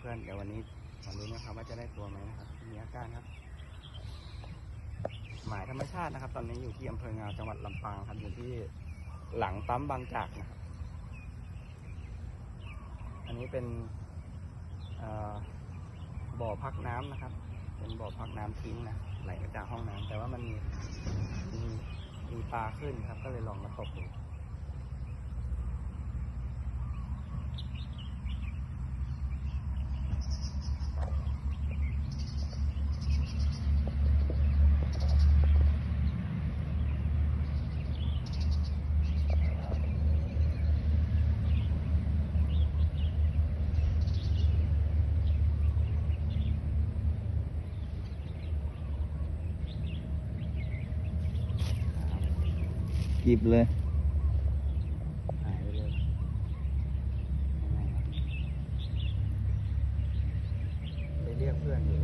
เพื่อนๆ เดี๋ยววันนี้มาลุ้นะครับว่าจะได้ตัวไหมนะครับ มีอาการครับ หมายธรรมชาตินะครับ ตอนนี้อยู่ที่อำเภองาวจังหวัดลำปางครับอยู่ที่หลังปั๊มบางจากนะครับ อันนี้เป็นบ่อพักน้ำนะครับ เป็นบ่อพักน้ำทิ้งนะไหลมาจากห้องน้ำแต่ว่ามันมีมีมีปลาขึ้นครับ ก็เลยลองมาตกดู หยิบเลยหายไปเลยยังไงครับไปเรียกเพื่อนอยู่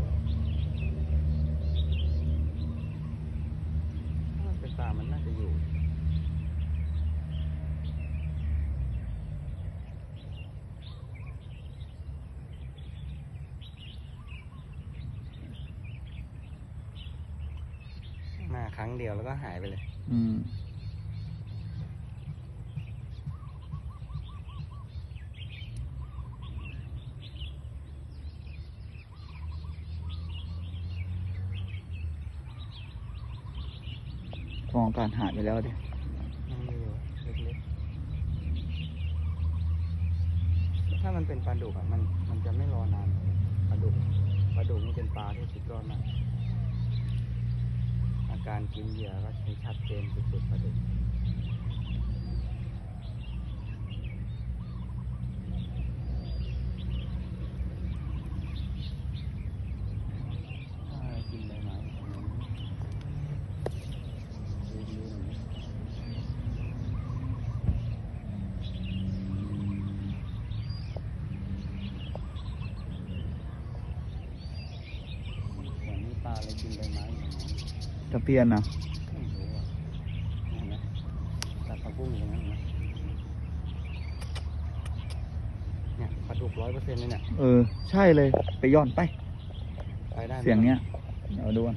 ถ้ามันเป็นปลามันน่าจะอยู่มาครั้งเดียวแล้วก็หายไปเลย อืม มองการหายไปแล้วดิยังมีอยู่เล็กๆถ้ามันเป็นปลาดุกอะมันมันจะไม่รอนานปลาดุกปลาดุกนี่เป็นปลาที่สุดยอดมากอาการกินเหยื่อก็ใช้ชัดเจนสุดๆปลาดุก อ่ากินใบไม้อืมดูดูหน่อยไหม เหมื อนมีปลาอะไรกินใบไม้อยู่ตรงนั้นตะเพียนนะไม่รู้อะเห็นไหมตัดผักบุ้งอยู่ตรงนั้นเห็นไหมเนี่ยปลาดุกร้อยเปอร์เซ็นต์เลยเนี่ย เออ ใช่เลย ไปย่อนไป ไปได้ไหมเสียงเนี้ยเดี๋ยวดูกัน